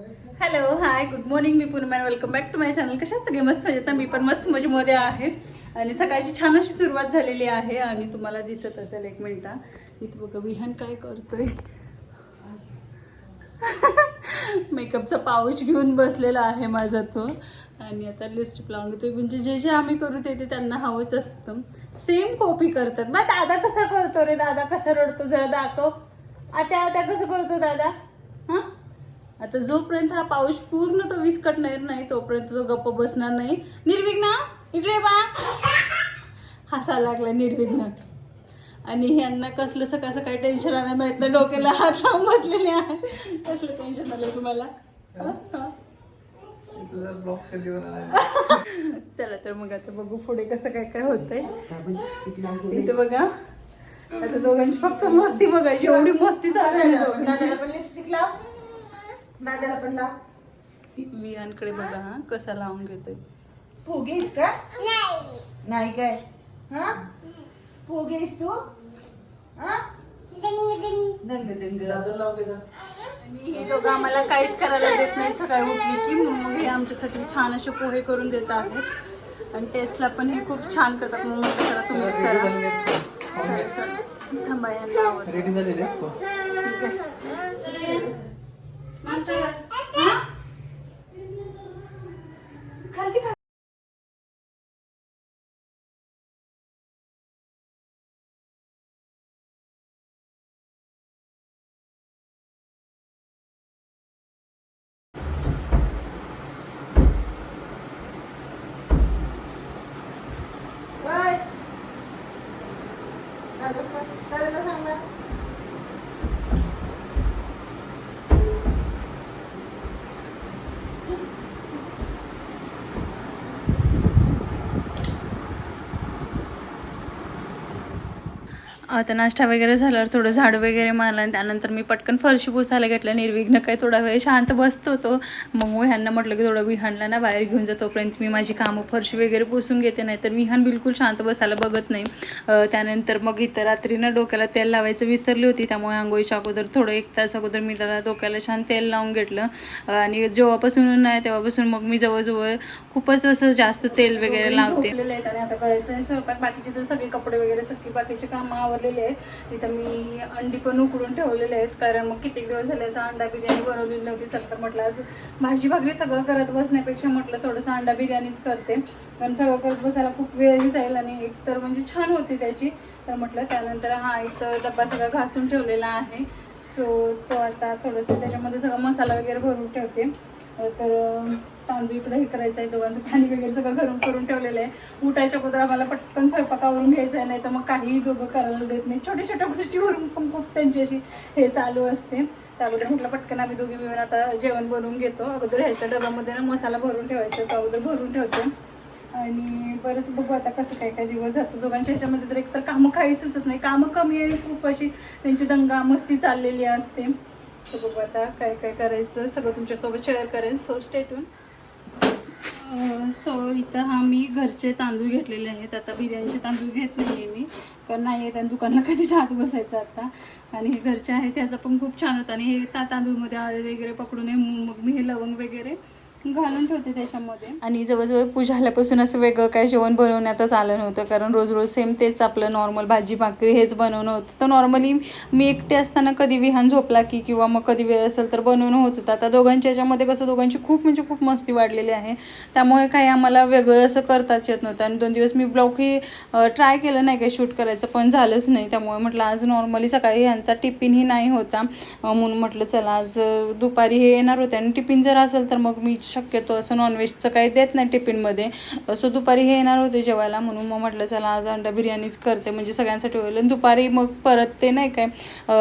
Hello hi good morning मी पूर्णमॅन welcome back to my channel कशा सगळे? मस्त म्हणजे ना मी पण मस्त मजेमध्ये आहे. आणि सकाळची छान अशी सुरुवात झालेली आहे आणि तुम्हाला दिसत असेल एक मिनटा इथे बघा विहान काय करतोय? मेकअपचा पाऊच घेऊन बसलेला आहे माझा तो. आणि आता लिस्टिप लावून घेतोय म्हणजे जे जे आम्ही करू ते ते त्यांना हवंच असतं. सेम कॉपी करतात. मग दादा कसा करतो रे? दादा कसा रडतो? जरा दाखव. आता आता कसं करतो दादा? आता जोपर्यंत हा पाऊस पूर्ण तो विस्कटणार नाही तोपर्यंत तो गप्प बसणार नाही. निर्विघ्न इकडे बा. हसा लागला निर्विघ्न. आणि ह्यांना कसलं सकाळ सकाळी टेन्शन आलं माहीत नाही डोक्याला हात लावून बसलेले आहे कसलं टेन्शन आलं तुम्हाला? चला तर मग आता बघू पुढे कसं काय काय होतंय. इथे बघा. आता दोघांची फक्त मस्ती बघायची एवढी मस्ती चालू दादाला पण लाव. विहानकडे बघा हा कसा लावून घेतोय. फुगेस का? नाही काय? हा? फुगेस तू? हा? दंग दंग. दादा लाव बेटा आणि हे दोघं आम्हाला काहीच करायला देत नाही सकाळी उठली की मग हे आमच्यासाठी छान असे पोहे करून देत आहेत. आणि टेस्टला पण हे खूप छान करतात. मग म्हटलं चला तुम्हीच करा. चला, चला. थांबा यांना आवडतं. रेडी झालेले ठीक आहे. दादा दादाला सांग ना आता नाश्ता वगैरे झाल्यावर थोडं झाड वगैरे मारलं आणि त्यानंतर मी पटकन फरशी पुसायला घेतलं. निर्विघ्न काही थोडा वेळ शांत बसतो तो. मग विहानला म्हटलं की थोडं विहानला ना बाहेर घेऊन जा तोपर्यंत मी माझी कामं फरशी वगैरे पुसून घेते नाही तर विहान बिलकुल शांत बसायला बघत नाही. त्यानंतर मग इथं रात्री ना डोक्याला तेल लावायचं विसरली होती त्यामुळे आंघोळीच्या अगोदर थोडं एक तास अगोदर मी त्याला डोक्याला छान तेल लावून घेतलं. आणि जेव्हापासून नाही तेव्हापासून मग मी जवळजवळ खूपच असं जास्त तेल वगैरे लावते. आणि आता करायचं स्वयंपाक बाकीचे तर सगळे कपडे वगैरे सगळी बाकीचे कामं आवरलेले आहेत. इथं मी अंडी पण उकडून ठेवलेले आहेत. कारण मग किती दिवस झाले असं अंडा बिर्याणी बनवलेली नव्हती. चला तर म्हटलं आज भाजी भाकरी सगळं करत बसण्यापेक्षा म्हटलं थोडंसं अंडा बिर्याणीच करते. कारण सगळं करत बसायला खूप वेळही जाईल आणि एक तर म्हणजे छान होती त्याची. तर म्हटलं त्यानंतर हा इथं डब्बा सगळा घासून ठेवलेला आहे. सो तो आता थोडंसं त्याच्यामध्ये सगळं मसाला वगैरे भरून ठेवते. तर तांदूळ इकडे हे करायचं आहे दोघांचं पाणी वगैरे सगळं घरून करून ठेवलेलं आहे. उठायच्या अगोदर आम्हाला पटकन स्वयंपाकावरून घ्यायचं आहे नाही तर मग काहीही दोघं करायला देत नाही. छोट्या छोट्या गोष्टीवरून पण खूप त्यांची अशी हे चालू असते. त्याबद्दल म्हटलं पटकन आम्ही दोघे मिळून आता जेवण बनवून घेतो. अगोदर ह्याच्या डब्यामध्ये ना मसाला भरून ठेवायचा तो अगोदर भरून ठेवतो. आणि बरंच बघू आता कसं काय काय दिवस जातो. दोघांच्या ह्याच्यामध्ये तर एकतर कामं काही सुचत नाही. कामं कमी आहे खूप अशी त्यांची दंगा मस्ती चाललेली असते. सो बघू आता काय काय करायचं. सगळं तुमच्यासोबत शेअर करेन. सो स्टेटून सो इथं हा मी घरचे तांदूळ घेतलेले आहेत. आता बिर्याणीचे तांदूळ घेत नाही आहे मी. कारण नाही आहे त्या दुकानला कधीच हात बसायचं आता. आणि हे घरचे आहे त्याचा पण खूप छान होतं. आणि हे ता तांदूळमध्ये आळे वगैरे पकडून आहे मग मी हे लवंग वगैरे घालून ठेवते त्याच्यामध्ये. आणि जवळजवळ पूजा झाल्यापासून असं वेगळं काय जेवण बनवण्यातच आलं नव्हतं. कारण रोज रोज सेम तेच आपलं नॉर्मल भाजी भाकरी हेच बनवणं होतं. तर नॉर्मली मी एकटे असताना कधी विहान झोपला की किंवा मग कधी वेळ असेल तर बनवणं होत होतं. आता दोघांच्या याच्यामध्ये कसं दोघांची खूप म्हणजे खूप मस्ती वाढलेली आहे. त्यामुळे काही आम्हाला वेगळं असं करताच येत नव्हतं. आणि दोन दिवस मी ब्लॉगही ट्राय केलं नाही काही शूट करायचं पण झालंच नाही. त्यामुळे म्हटलं आज नॉर्मली सकाळी ह्यांचा टिफिनही नाही होता. म्हणून म्हटलं चला आज दुपारी हे येणार होते. आणि टिफिन जर असेल तर मग मी शक्यतो असं नॉनव्हेजचं काही देत नाही टिफिनमध्ये सो दुपारी हे येणार होते जेवायला म्हणून मग म्हटलं चला आज अंडा बिर्याणीच करते. म्हणजे सगळ्यांसाठी होईल. आणि दुपारी मग परत ते नाही काय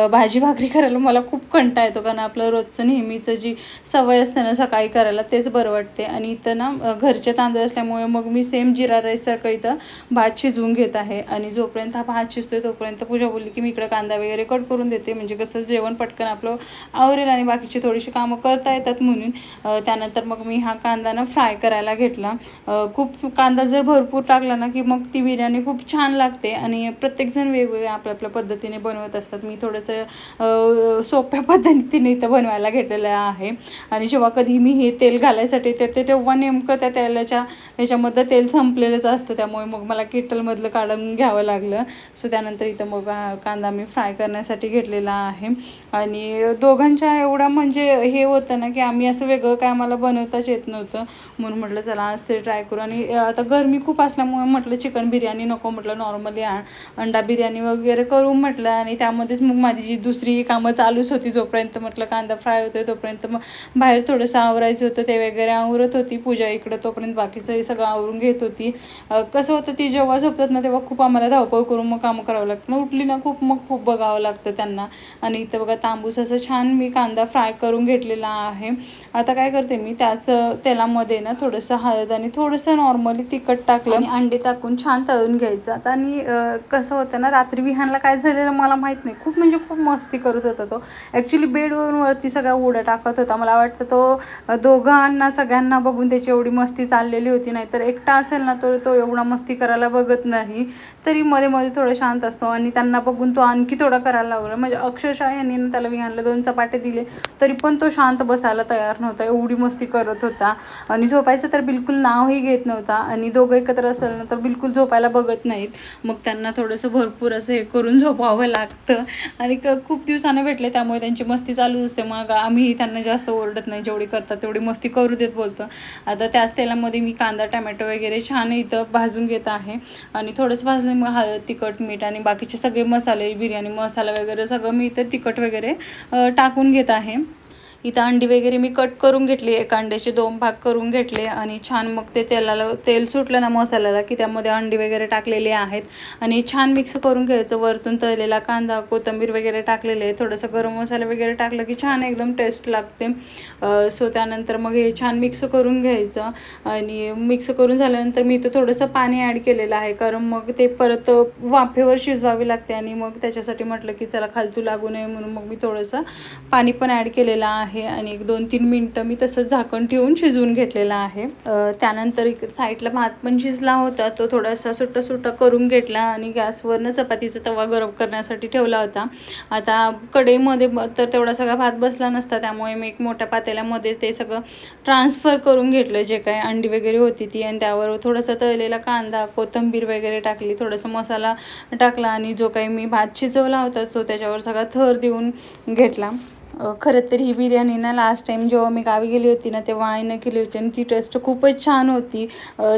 भाजी भाकरी करायला मला खूप कंटा येतो. कारण आपलं रोजचं नेहमीचं जी सवय असते ना सकाळी करायला तेच बरं वाटते. आणि इथं ना घरचे तांदूळ असल्यामुळे मग मी सेम जिरा राईससारखं इथं भात शिजवून घेत आहे. आणि जोपर्यंत हा भात शिजतोय तोपर्यंत पूजा बोलली की मी इकडं कांदा वगैरे कट करून देते. म्हणजे कसं जेवण पटकन आपलं आवरेल आणि बाकीची थोडीशी कामं करता येतात म्हणून. त्यानंतर मग मग मी हा कांदा ना फ्राय करायला घेतला. खूप कांदा जर भरपूर टाकला ना की मग ती बिर्याणी खूप छान लागते आणि प्रत्येकजण वेगवेगळ्या आपल्या आपल्या पद्धतीने बनवत असतात. मी थोडंसं सोप्या पद्धतीने इथं बनवायला घेतलेलं आहे. आणि जेव्हा कधी मी हे तेल घालायसाठी ते ते तेव्हा नेमकं त्या तेलाच्या ह्याच्यामध्ये तेल संपलेलंच असतं. त्यामुळे मग मला केटलमधलं काढून घ्यावं लागलं. सो त्यानंतर इथं मग कांदा मी फ्राय करण्यासाठी घेतलेला आहे. आणि दोघांच्या एवढा म्हणजे हे होतं ना की आम्ही असं वेगळं काय आम्हाला बनवताच येत नव्हतं. म्हणून म्हटलं चला आज ते ट्राय करू. आणि आता गरमी खूप असल्यामुळे म्हटलं चिकन बिर्याणी नको म्हटलं नॉर्मली अंडा बिर्याणी वगैरे करू म्हटलं. आणि त्यामध्येच मग माझी जी दुसरी कामं चालूच होती जोपर्यंत म्हटलं कांदा फ्राय होतोय तोपर्यंत मग बाहेर थोडंसं आवरायचं होतं. ते वगैरे आवरत होती. पूजा इकडं तोपर्यंत बाकीचं हे सगळं आवरून घेत होती. कसं होतं ती जेव्हा झोपतात ना तेव्हा खूप आम्हाला धावपळ करून मग कामं करावं लागतं. मग उठली ना खूप मग खूप बघावं लागतं त्यांना. आणि इथं बघा तांबूस असं छान मी कांदा फ्राय करून घेतलेला आहे. आता काय करते मी त्याच तेलामध्ये ना थोडंसं हळद आणि थोडंसं नॉर्मली तिखट टाकलं. आणि अंडे टाकून छान तळून घ्यायचं. आता आणि कसं होतं ना रात्री विहानला काय झालेलं मला माहीत नाही. खूप म्हणजे खूप मस्ती करत होता तो. ॲक्च्युली बेडवरून वरती सगळ्या उड्या टाकत होता. मला वाटतं तो दोघांना सगळ्यांना बघून त्याची एवढी मस्ती चाललेली होती. नाही तर एकटा असेल ना तर तो एवढा मस्ती करायला बघत नाही. तरी मध्ये मध्ये थोडं शांत असतो. आणि त्यांना बघून तो आणखी थोडा करायला लागला. म्हणजे अक्षरशः यांनी त्याला विहानला दोन चपाटे दिले. तरी पण तो शांत बसायला तयार नव्हता. एवढी मस्ती करत होता. आणि झोपायचं तर बिलकुल नावही घेत नव्हता. आणि दोघं एकत्र असेल ना तर बिलकुल झोपायला बघत नाहीत. मग त्यांना थोडंसं भरपूर असं हे करून झोपावं लागतं. आणि क खूप दिवसानं भेटले त्यामुळे त्यांची मस्ती चालूच असते. मग आम्हीही त्यांना जास्त ओरडत नाही. जेवढी करतात तेवढी मस्ती करू देत बोलतो. आता त्याच तेलामध्ये मी कांदा टमॅटो वगैरे छान इथं भाजून घेत आहे. आणि थोडंसं भाजलं मग हळद तिखट मीठ आणि बाकीचे सगळे मसाले बिर्याणी मसाला वगैरे सगळं मी इथं तिखट वगैरे टाकून घेत आहे. इथं अंडी वगैरे मी कट करून घेतली एका अंड्याचे दोन भाग करून घेतले आणि छान मग ते तेलाला तेल सुटलं ना मसाल्याला की त्यामध्ये अंडी वगैरे टाकलेली आहेत. आणि छान मिक्स करून घ्यायचं वरतून तळलेला कांदा कोथिंबीर वगैरे टाकलेले आहे. थोडंसं गरम मसाला वगैरे टाकलं की छान एकदम टेस्ट लागते. सो त्यानंतर मग हे छान मिक्स करून घ्यायचं आणि मिक्स करून झाल्यानंतर मी इथं थोडंसं पाणी ॲड केलेलं आहे. कारण मग ते परत वाफेवर शिजवावे लागते आणि मग त्याच्यासाठी म्हटलं की चला खालतू लागू नये म्हणून मग मी थोडंसं पाणी पण ॲड केलेलं आहे. आहे आणि एक दोन तीन मिनटं मी तसंच झाकण ठेवून शिजवून घेतलेलं आहे. त्यानंतर एक साईडला भात पण शिजला होता तो थोडासा सुट्टा सुट्टा करून घेतला आणि गॅसवरनं चपातीचा तवा गरम करण्यासाठी ठेवला होता. आता कढईमध्ये तर तेवढा सगळा भात बसला नसता त्यामुळे मी एक मोठ्या पातेल्यामध्ये ते सगळं ट्रान्सफर करून घेतलं जे काही अंडी वगैरे होती ती आणि त्यावर थोडासा तळलेला कांदा कोथिंबीर वगैरे टाकली थोडासा मसाला टाकला आणि जो काही मी भात शिजवला होता तो त्याच्यावर सगळा थर देऊन घेतला. खरं तर ही बिर्याणी ना लास्ट टाईम जेव्हा मी गावी गेली होती ना तेव्हा आईनं केली होती आणि ती टेस्ट खूपच छान होती.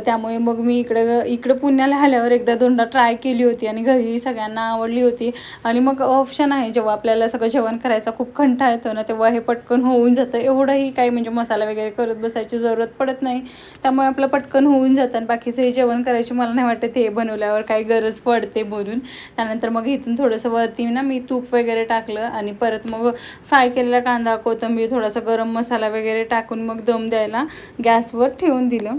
त्यामुळे मग मी इकडं इकडं पुण्याला आल्यावर एकदा दोनदा ट्राय केली होती आणि घरी सगळ्यांना आवडली होती. आणि मग ऑप्शन आहे जेव्हा आपल्याला सगळं जेवण करायचा खूप खंठा येतो ना तेव्हा हे पटकन होऊन जातं. एवढंही काही म्हणजे मसाला वगैरे करत बसायची जरूरत पडत नाही. त्यामुळे आपलं पटकन होऊन जातं आणि बाकीचं हे जेवण करायची मला नाही वाटत हे बनवल्यावर काही गरज पडते म्हणून त्यानंतर मग इथून थोडंसं वरती ना मी तूप वगैरे टाकलं आणि परत मग फ्राय केलेला कांदा कोथंबीर थोडासा गरम मसाला वगैरे टाकून मग दम द्यायला गॅसवर ठेवून दिलं.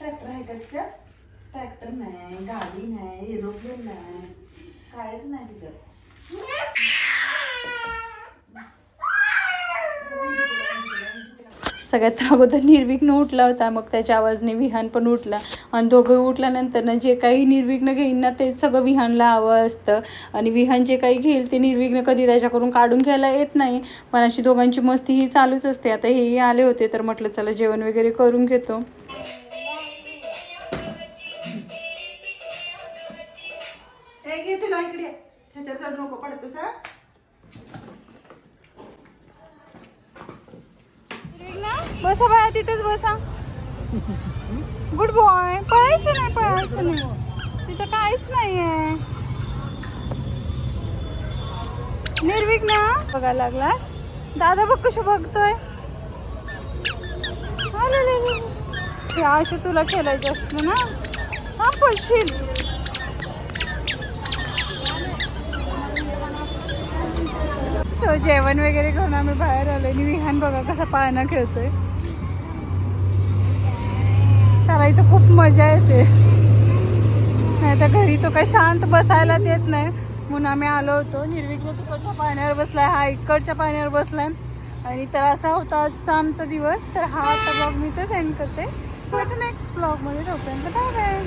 ट्रॅक्टर ट्रॅक्टर नाही गाडी नाही एरोप्लेन नाही. कायच नाही तिच्यात. सगळ्यात अगोदर निर्विघ्न उठला होता मग त्याच्या आवाजने विहान पण उठला. आणि दोघं उठल्यानंतर ना जे काही निर्विघ्न घेईन ना ते सगळं विहानला हवं असतं. आणि विहान जे काही घेईल ते निर्विघ्न कधी त्याच्याकडून काढून घ्यायला येत नाही. पण अशी दोघांची मस्ती ही चालूच असते. आता हेही आले होते तर म्हटलं चला जेवण वगैरे करून घेतो. इकडे. नको पडतोस सा बसा बाया तिथेच बसा. गुड बॉय पळायचं नाही पळायचं नाही. तिथं काहीच नाही आहे निर्विघ्न. बघायला लागलास? दादा बघ कशी बघतोय. आलेले हे असे तुला खेळायचं असतं ना? हा पळशील. सो जेवण वगैरे करून आम्ही बाहेर आलो आणि विहान बघा कसा पाळणा खेळतोय. त्याला तर खूप मजा येते. नाही तर घरी तो काही शांत बसायला देत नाही. म्हणून आम्ही आलो होतो. निर्विघ्न तिकडच्या पाण्यावर बसलाय? हा इकडच्या पाण्यावर बसलाय. आणि तर असा होता आजचा आमचा दिवस. तर हा आता ब्लॉग मी तर सेंड करते. नेक्स्ट ब्लॉगमध्ये तोपर्यंत बाय बाय